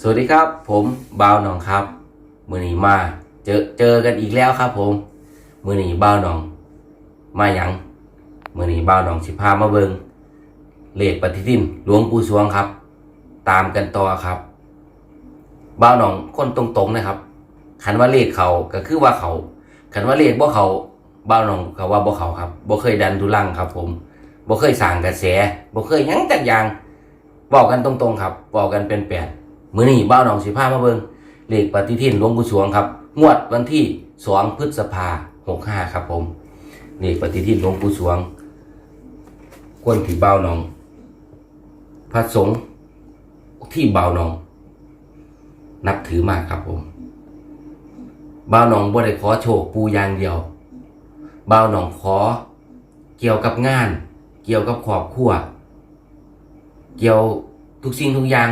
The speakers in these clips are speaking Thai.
สวัสดีครับ ผมบ่าวหนองครับ มือหนีมา เจอเจอกันอีกแล้วครับ ผม มือหนีบ่าวหนอง มาหยังมือหนีบ่าวหนองสิพามาเบิงเลขปฏิทินหลวงปู่สวงครับ ตามกันต่อครับบ่าวหนองคนตรงๆนะครับขันว่าเลขเขาก็คือว่าเขาขันว่าเลขบ่เขาบ่าวหนองเขาว่าบ่เขาครับบ่เคยดันทุลังครับ ผมบ่เคยสั่งกระแสบ่เคยยั้งจักอย่างบอกกันตรงๆ ครับบอกกันเป็นแปด มื้อนี้บ้าวหนองสิพามาเบิงเลขปฏิทินหลวงปู่สวงครับงวดวันที่2พฤษภา65ครับผมเลขปฏิทินหลวงปู่สวงกวนที่บ้าวหนอง พระสงฆ์ที่บ้าวหนอง นับถือมากครับผมบ้าวหนองบ่ได้ขอโชคปูยางเดียวบ้าวหนองขอ เกี่ยวกับงาน เกี่ยวกับครอบครัว เกี่ยวทุกสิ่งทุกอย่าง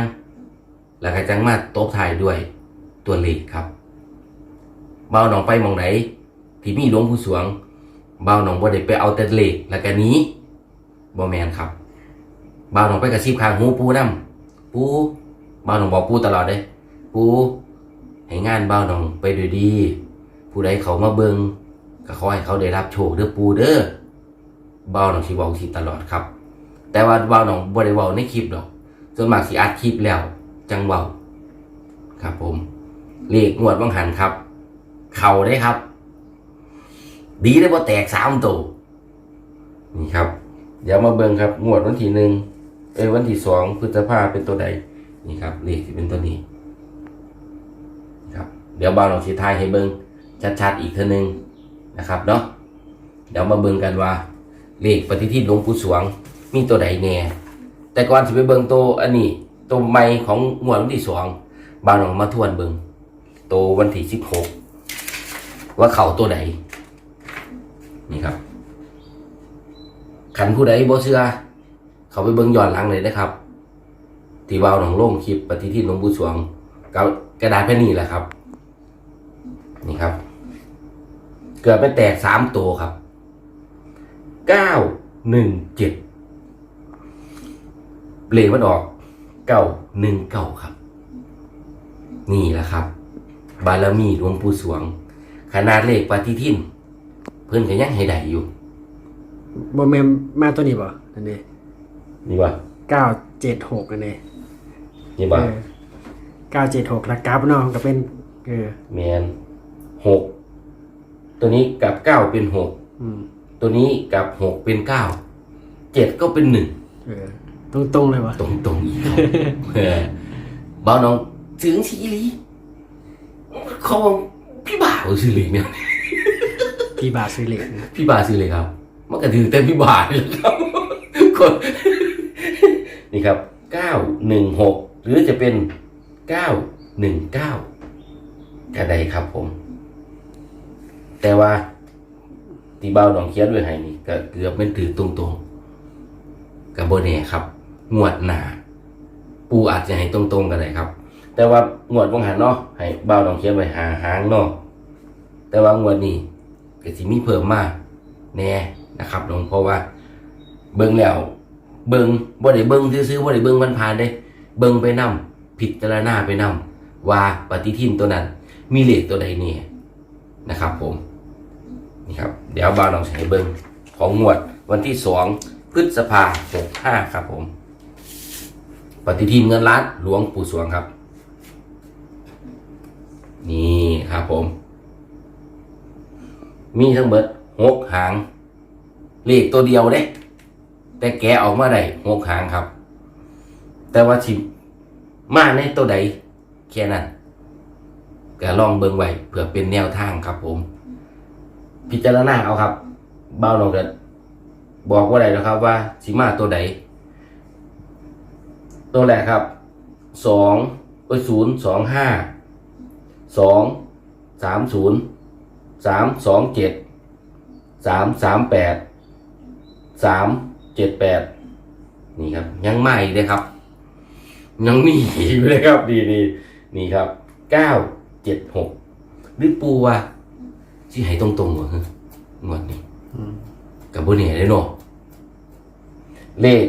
แล้วก็จังมาตบทายด้วยตัวเลขครับเบาหนองไปมองไหนที่มีหลวงผู้สวงเบาหนองบ่ได้ไปเอาแต่เลขแล้วก็นี้บ่แมนครับเบาหนองไปกระซิบข้างหูปูนํปูเบาหนองบอกปูตลอดเลยปูให้งานเบาหนองไปด้วยดี ผู้ใดเขามาเบิงก็ขอให้เขาได้รับโชคเด้อปูเด้อเบาหนองสิบอกสิตลอดครับ แต่ว่าเว้าน้องบ่ได้เว้าในคลิปดอกส่วนมากสิอัดคลิปแล้ว จังเว้าครับผมเลขงวดบังหันครับ เข่าได้ครับ ดีได้บ่แตกสามตัวนี่ครับ เดี๋ยวมาเบิ่งครับ งวดวันที่หนึ่งเอ้ยวันที่สองพฤษภาเป็นตัวใด นี่ครับเลขที่เป็นตัวนี้ครับ เดี๋ยวบ่าวลองสิทายให้เบิ่งชัดๆอีกเท่านึงนะครับเนาะเดี๋ยวมาเบิ่งกันว่า เลขปฏิทินหลวงปู่สวง มีตัวใดแน่แต่ก่อนสิไปเบิ่งตัวอันนี้ ตัวใหม่ของงวดวันที่สองบานออกมาทวนเบิ่งตัววันที่สิบหกว่าเข่าตัวใดนี่ครับขันผู้ใดบ่เชื่อ เขาไปเบิ่งย้อนหลังเลยนะครับ ที่วาวหนองโล่งคลิปปฏิทินหลวงปู่สวงกับกระดาษแผ่นนี้แหละครับ นี่ครับ เกิดไปแตกสามตัวครับเก้าหนึ่งเจ็ดเลขมันออก เก้าหนึ่งเก้าครับ นี่แหละครับ บารมีหลวงปู่สวง ขนาดเลขปฏิทิน เพิ่นก็ยังให้ได้อยู่บ่แม่นมาตัวนี้บ่อันนี้นี่ว่าเก้าเจ็ดหกอันนี้นี่ว่าเออเก้าเจ็ดหกแล้วกราฟเนาะก็เป็นเออแมนหกตัวนี้กับเก้าเป็นหกอืมตัวนี้กับหกเป็นเก้าเจ็ดก็เป็นหนึ่งเออ ตรงตรงๆเลยวะตรงตรงๆอีกครับเออบ้าวน้องถึงสีลีเขาบอกพี่บ่าวซื้อเลยเนี่ยพี่บาทซื้อเหล็กนะพี่บาซื้อเลยครับมันก็ถือแต่พี่บาเลยครับคนนี่ครับเก้าหนึ่งหกหรือจะเป็นเก้าหนึ่งเก้าก็ได้ครับผม แต่ว่าที่เบ้าหนองเคียนด้วยให้นี่ก็เกือบเป็นถือตรงๆกับโบเน่ครับ งวดหนาปูอาจจะให้ตรงๆกันเลยครับ แต่ว่างวดวงหันเนาะให้เบาหนองเคียนไว้หาหางเนาะแต่ว่างวดนี้ก็สิมีเพิ่มมากแน่นะครับหลวงเพราะว่า เบิ่งแล้ว เบิ่งบ่ได้เบิ่งซื้อๆบ่ได้เบิ่งผ่านๆเด้ เบิ่งไปนํพิจารณาไปนํว่าปฏิทินตัวนั้น มีเลขตัวใดเนี่ยนะครับ ผมนี่ครับ เดี๋ยวบาลองใช้เบิ่งของงวดวันที่สองพฤษภาหกห้าครับผม ปฏิทินเงินล้านหลวงปู่สวงครับ นี่ครับผม มีทั้งหมดหกหาง เลขตัวเดียวเด้ แต่แกออกมาได้หกหางครับ แต่ว่าชิมาในตัวใดแค่นั้นก็ลองเบิ่งไว้เผื่อเป็นแนวทางครับผม พิจารณาเอาครับเบ้าลองเด็บอกว่าใดนะครับว่าสิมาตัวใด ตัวแรกครับสองเอ้ยศูนย์สองห้าสองสามศูนย์สามสองเจ็ดสามสามแปดสามเจ็ดแปดนี่ครับ ยังไม่เลยครับ ยังมีอีกเลยครับดีดีนี่ครับเก้าเจ็ดหกหรือปูว่าที่ให้ตรงๆเหรอฮะงวดนี้อืมกับบุญเนี่ยเลยเนาะเลข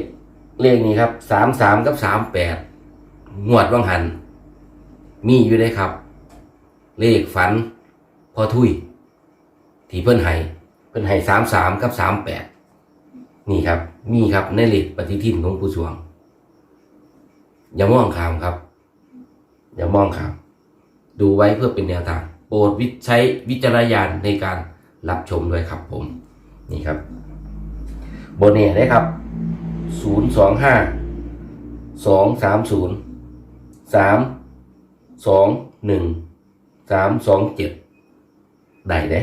เลขนี้ครับสามสามกับสามแปดงวดวังหัน มีอยู่ได้ครับ เลขฝันพอทุย ที่เพิ่นให้เพิ่นให้สามสามกับสามแปดนี่ครับ มีครับในเลขปฏิทินของผู้สวง อย่ามองขามครับ อย่ามองขาม ดูไว้เพื่อเป็นแนวทาง โปรดวิใช้วิจารณญาณในการรับชมด้วยครับผม นี่ครับ โบเน่ได้ครับ ศูนย์สองห้าสองสามศูนย์สามสองหนึ่งสามสองเจ็ดได้เด้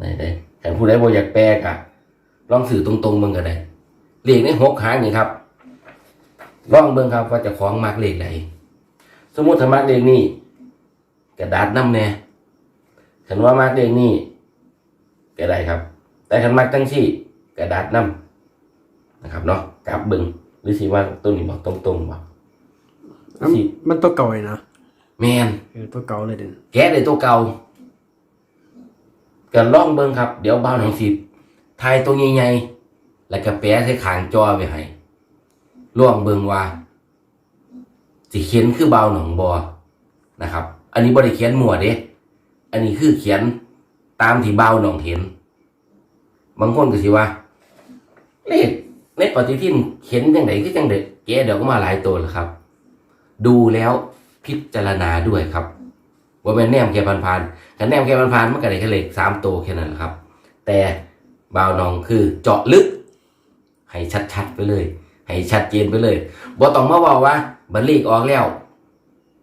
ได้ได้แต่ผู้ใดบ่อยากแปลกอะลองสื่อตรงๆเบิ่งก็ได้เลขในหกหางนี่ครับลองเบิ่งครับว่าจะคล้องมักเลขใดสมมติถ้ามักเลขนี้กระดาษน้ำแน่ฉันว่ามักเลขนี้ก็ได้ครับ แต่คันมักตั้งชี่กระดาษน้ำ นะครับเนาะกลับเบิ่งหรือสิว่าตัวนี้บอกตรงๆบ่อะสิมันตัวเก่าเลยนะแมนเออตัวเก่าเลยเด่นแกะได้ตัวเก่าก็ลองเบิ่งครับ เดี๋ยวบ้าวหนังสิทายตัวใหญ่ๆแล้วก็แปะใส่ขางจอไว้ให้ลองเบิ่งว่าสิเขียนคือบ่าวหนองบอนะครับ อันนี้บ่ได้เขียนมั่วเด้อันนี้คือเขียนตามที่บ่าวหนองเห็น บางคนก็สิว่าเลข ในปฏิทินเขียนจังไดคือจังได๋แกเดี๋ยวก็มาหลายตัวแล้วครับ ดูแล้วพิจารณาด้วยครับ ว่าแม่นแนมแค่ผ่านๆถ้าแนมแค่ผ่านๆมันก็ได้แค่เลขสามตัวแค่นั้นครับ แต่บาวนองคือเจาะลึก ให้ชัดๆไปเลย ให้ชัดเจนไปเลยบ่ต้องมาบอกว่าบันเลขออกแล้ว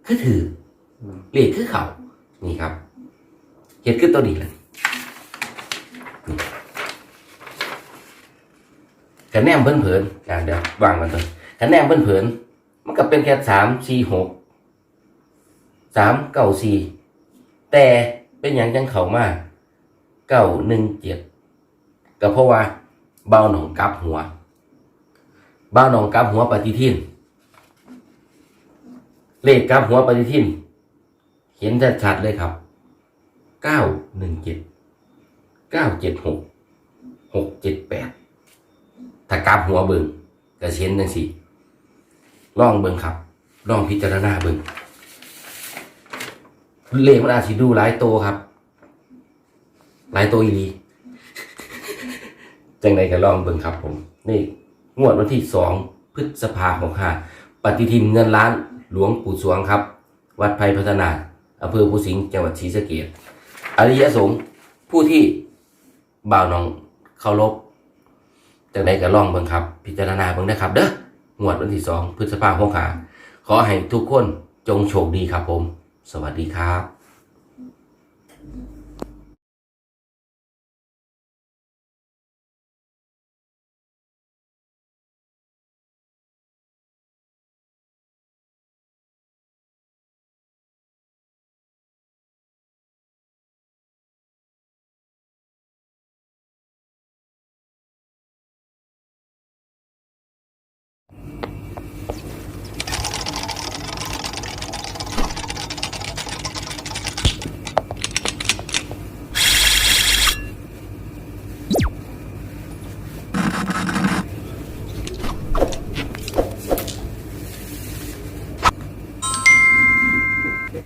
คือถือเลขคือเขานี่ครับเฮ็ดคือตัวนี้แหละ คะแนนเพิ่นเผินอะเดี๋ยววางมันตัวคะแนนเพิ่นเผินมันก็เป็นแค่สามสี่หกสามเก้าสี่แต่เป็นอย่างจังเขามาเก้าหนึ่งเจ็ดก็เพราะว่าเบาหนองกับหัวเบาหนองกับหัวปฏิทิน เลขกับหัวปฏิทิน เห็นชัดๆเลยครับเก้าหนึ่งเจ็ดเก้าเจ็ดหกหกเจ็ดแปด ถ้ากลับหัวเบิงก็เห็นจังสี่ลองเบิงครับลองพิจารณาเบิงเลขมันอาจสิดูหลายโตวครับ หลายโตวอีลีจังใดก็ลองเบิ่งครับผม นี่ งวดวันที่สองพฤษภาคมห้าปฏิทินเงินล้านหลวงปู่สวงครับ วัดไพพัฒนาอำเภอภูสิงห์จังหวัดศรีสะเกษอริยสงฆ์ผู้ที่บ่าวน้องเคารพ จังใดก็ลองเบิ่งครับ พิจารณาเบิ่งนะครับ เด้องวดวันที่สองพฤษภาคมหาขอให้ทุกคนจงโชคดีครับผม สวัสดีครับ